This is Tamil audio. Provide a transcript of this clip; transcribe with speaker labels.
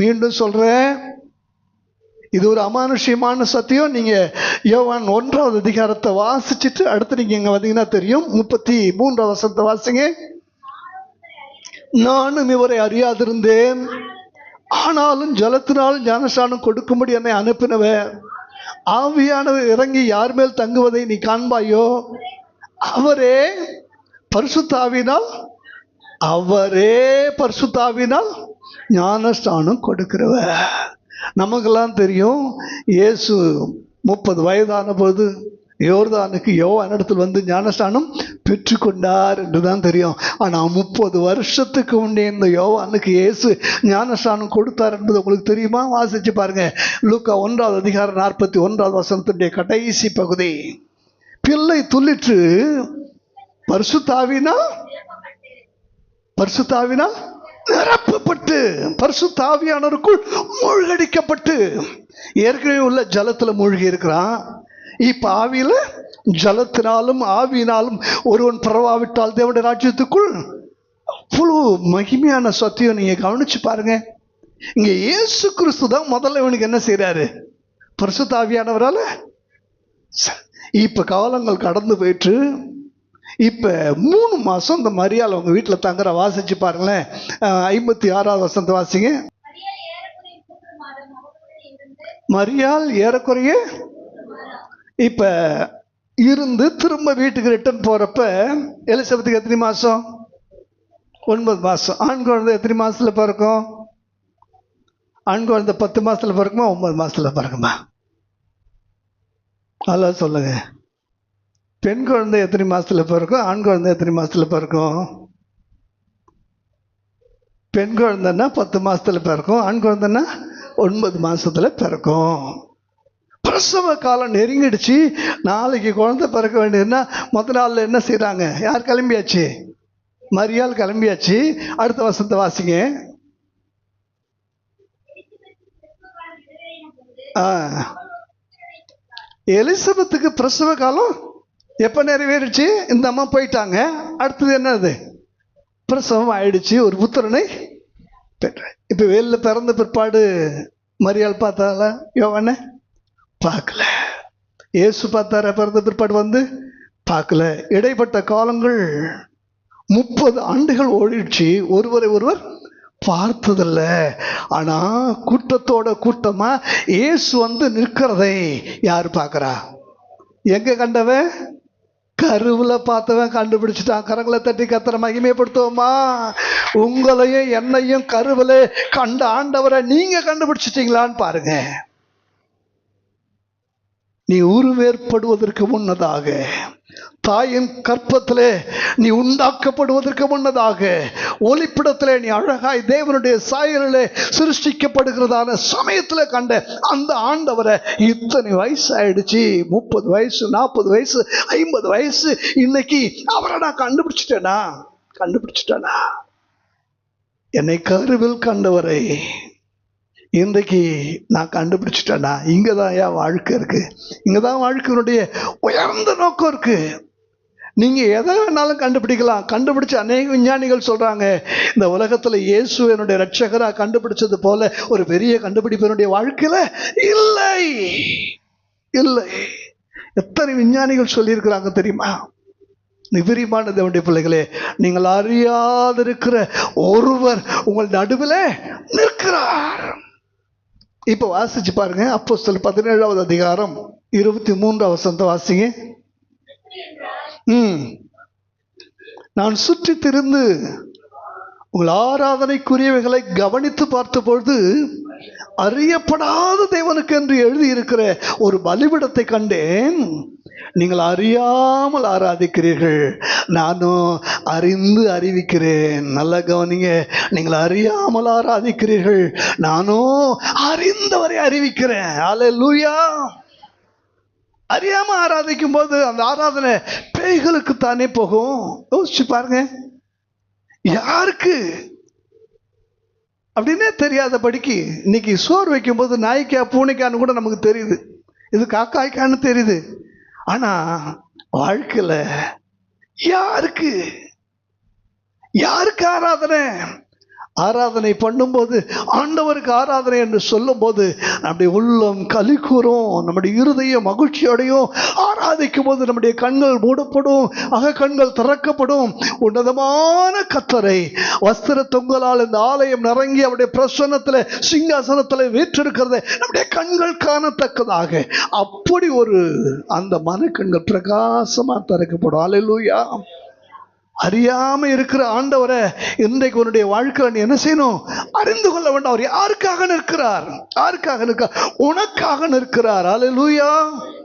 Speaker 1: மீண்டும் சொல்கிறேன் இது ஒரு அமானுஷ்யமான சத்தியம். நீங்கள் யோவான் ஒன்றாவது அதிகாரத்தை வாசிச்சுட்டு அடுத்து நீங்கள் இங்கே வந்தீங்கன்னா தெரியும். முப்பத்தி மூன்றாவது வசனத்தை வாசிங்க. நானும் இவரை அறியாதிருந்தேன். ஆனாலும் ஜலத்தினால் ஞானஸ்தானம் கொடுக்கும்படி என்னை அனுப்பினவர். ஆவியானவர் இறங்கி யார் மேல் தங்குவதை நீ காண்பாயோ? அவரே பரிசுத்தாவினால் அவரே பரிசுத்தாவினால் ஞானஸ்தானம் கொடுக்கிறவ நமக்கெல்லாம் தெரியும் இயேசு முப்பது வயதான போது யோர்தானுக்கு யோவான் இடத்துல வந்து ஞானஸ்தானம் பெற்றுக்கொண்டார் என்று தான் தெரியும். ஆனால் முப்பது வருஷத்துக்கு முன்னே இந்த யோவானுக்கு இயேசு ஞானஸ்தானம் கொடுத்தார் என்பது உங்களுக்கு தெரியுமா? வாசிச்சு பாருங்க. லூக்கா ஒன்றாவது அதிகாரம் நாற்பத்தி ஒன்றாவது வசனத்துடைய கடைசி பகுதி. பிள்ளை துள்ளிற்று பரிசுத்தாவினா? பரிசுத்தாவினா? நிரப்பப்பட்டு பரிசு தாவியானவருக்குள் மூழ்கடிக்கப்பட்டு ஏற்கனவே உள்ள ஜலத்தில் மூழ்கி இருக்கிறான். இப்ப ஆவியில் ஜலத்தினாலும் ஆவியினாலும் ஒருவன் பரவாவிட்டால் தேவனுடைய ராஜ்யத்துக்குள் அவ்வளோ மகிமையான சத்தியம் நீங்க கவனிச்சு பாருங்க. இங்க இயேசு கிறிஸ்து தான் முதல்ல இவனுக்கு என்ன செய்கிறாரு பரிசு தாவியானவரால் இப்ப காலங்கள் கடந்து போயிட்டு இப்போ மூணு மாதம் இந்த மரியாதை உங்கள் வீட்டில் தங்குற வாசிச்சு பாருங்களேன். ஐம்பத்தி ஆறாவது வசந்த வாசிங்க. மரியாள் ஏறக்குறைய இப்போ இருந்து திரும்ப வீட்டுக்கு ரிட்டர்ன் போகிறப்ப எலிசபத்துக்கு எத்தனை மாதம் ஒன்பது மாதம் ஆண் குழந்தை எத்தனை மாதத்தில் பிறக்கும்? ஆண் குழந்தை பத்து மாதத்தில் பிறக்குமா ஒன்பது மாதத்தில் பிறக்குமா? அதெல்லாம் சொல்லுங்கள் பெண் குழந்தை எத்தனை மாதத்தில் பிறக்கும்? ஆண் குழந்தை எத்தனை மாதத்தில் பிறக்கும்? பெண் குழந்தைன்னா பத்து மாதத்தில் பிறக்கும். ஆண் குழந்தைன்னா ஒன்பது மாதத்தில் பிறக்கும். பிரசவ காலம் நெருங்கிடுச்சு. நாளைக்கு குழந்தை பிறக்க வேண்டியதுன்னா மொத்த நாளில் என்ன செய்கிறாங்க யார் கிளம்பியாச்சு? மரியாள் கிளம்பியாச்சு. அடுத்த வருஷத்தை வாசிங்க. ஆ. எலிசபெத்துக்கு பிரசவ காலம் எப்போ நிறைவேறிச்சு? இந்த அம்மா போயிட்டாங்க. அடுத்தது என்னது? பிரசவம் ஆயிடுச்சு. ஒரு புத்திரனை பெற்ற இப்போ வெளியில் பிறந்த பிற்பாடு மரியாள் பார்த்தால யோவானே? பார்க்கல. இயேசு பார்த்தார? பிறந்த பிற்பாடு வந்து பார்க்கல. இடைப்பட்ட காலங்கள் முப்பது ஆண்டுகள் ஓடிடுச்சு. ஒருவரை ஒருவர் பார்த்ததில்ல. ஆனா கூட்டத்தோட கூட்டமா இயேசு வந்து நிற்கிறதை யார் பார்க்கறா? எங்க கண்டவன்? கருவில் பார்த்தவன் கண்டுபிடிச்சிட்டான். கரங்களை தட்டி கத்தரை மகிமைப்படுத்துவோமா? உங்களையும் என்னையும் கருவில கண்ட ஆண்டவரை நீங்க கண்டுபிடிச்சிட்டீங்களான்னு பாருங்க. நீ உருவேற்படுவதற்கு முன்னதாக தாயின் கற்பத்திலே நீ உண்டாக்கப்படுவதற்கு முன்னதாக ஒளிப்பிடத்திலே நீ அழகாய் தேவனுடைய சாயலிலே சிருஷ்டிக்கப்படுகிறதான சமயத்துல கண்ட அந்த ஆண்டவரை இத்தனை வயசு ஆயிடுச்சு முப்பது வயசு நாற்பது வயசு ஐம்பது வயசு இன்னைக்கு அவரை நான் கண்டுபிடிச்சிட்டேனா? கண்டுபிடிச்சிட்டேனா? என்னை கருவில் கண்டவரை இன்றைக்கு நான் கண்டுபிடிச்சிட்டேனா இங்கே தான் என் வாழ்க்கை இருக்குது இங்கே தான் வாழ்க்கையினுடைய உயர்ந்த நோக்கம் இருக்குது நீங்கள் எதை வேணாலும் கண்டுபிடிக்கலாம். கண்டுபிடிச்ச அநேக விஞ்ஞானிகள் சொல்கிறாங்க இந்த உலகத்தில் இயேசு என்னுடைய ரட்சகராக கண்டுபிடிச்சது போல ஒரு பெரிய கண்டுபிடிப்பு என்னுடைய இல்லை. இல்லை. எத்தனை விஞ்ஞானிகள் சொல்லியிருக்கிறாங்க தெரியுமா? நிபரிமான தேவனுடைய பிள்ளைகளே நீங்கள் அறியாதிருக்கிற ஒருவர் உங்கள் நடுவில் நிற்கிறார். இப்போ வாசிச்சு பாருங்க அப்போ சொல் பதினேழாவது அதிகாரம் இருபத்தி மூன்றாவது வசந்த வாசிங்க. ம். நான் சுற்றி திருந்து உங்கள் ஆராதனைக்குரியவைகளை கவனித்து பார்த்த பொழுது அறியப்படாத தேவனுக்கு என்று எழுதியிருக்கிற ஒரு பலிபிடத்தை கண்டேன். நீங்கள் அறியாமல் ஆராதிக்கிறீர்கள். நானும் அறிந்து அறிவிக்கிறேன். நல்ல கவனிங்க. நீங்கள் அறியாமல் ஆராதிக்கிறீர்கள். நானும் அறிந்தவரை அறிவிக்கிறேன். அலலூயா அறியாமல் ஆராதிக்கும் போது அந்த ஆராதனை பேய்களுக்கு தானே போகும். யோசிச்சு பாருங்க. யாருக்கு? அப்படின்னே தெரியாதபடிக்கு இன்னைக்கு சோறு வைக்கும்போது நாய்க்கா பூனைக்கான்னு கூட நமக்கு தெரியுது. இது காக்காய்க்கான்னு தெரியுது. ஆனா வாழ்க்கையில யாருக்கு யாருக்கு ஆராதனை? ஆராதனை பண்ணும்போது ஆண்டவருக்கு ஆராதனை என்று சொல்லும்போது நம்முடைய உள்ளம் கலி கூறும் நம்முடைய இருதயம் மகிழ்ச்சியோடையும் ஆராதிக்கும் போது நம்முடைய கண்கள் மூடப்படும் அக கண்கள் திறக்கப்படும். உன்னதமான கத்தரை வஸ்திர தொங்கலால் இந்த ஆலயம் நிறங்கி அவருடைய பிரசன்னத்தில் சிங்காசனத்தில் வீற்றிருக்கிறத நம்முடைய கண்கள் காணத்தக்கதாக. அப்படி ஒரு அந்த மனக்கண்கள் பிரகாசமாக திறக்கப்படும். அலையிலூயா அறியாம இருக்கிற ஆண்டவரை இன்றைக்கு உன்னுடைய வாழ்க்கையில் நீ என்ன செய்யணும்? அறிந்து கொள்ள வேண்டாம். அவர் யாருக்காக நிற்கிறார்? யாருக்காக நிற்கிறார்? உனக்காக நிற்கிறார். அலலூயா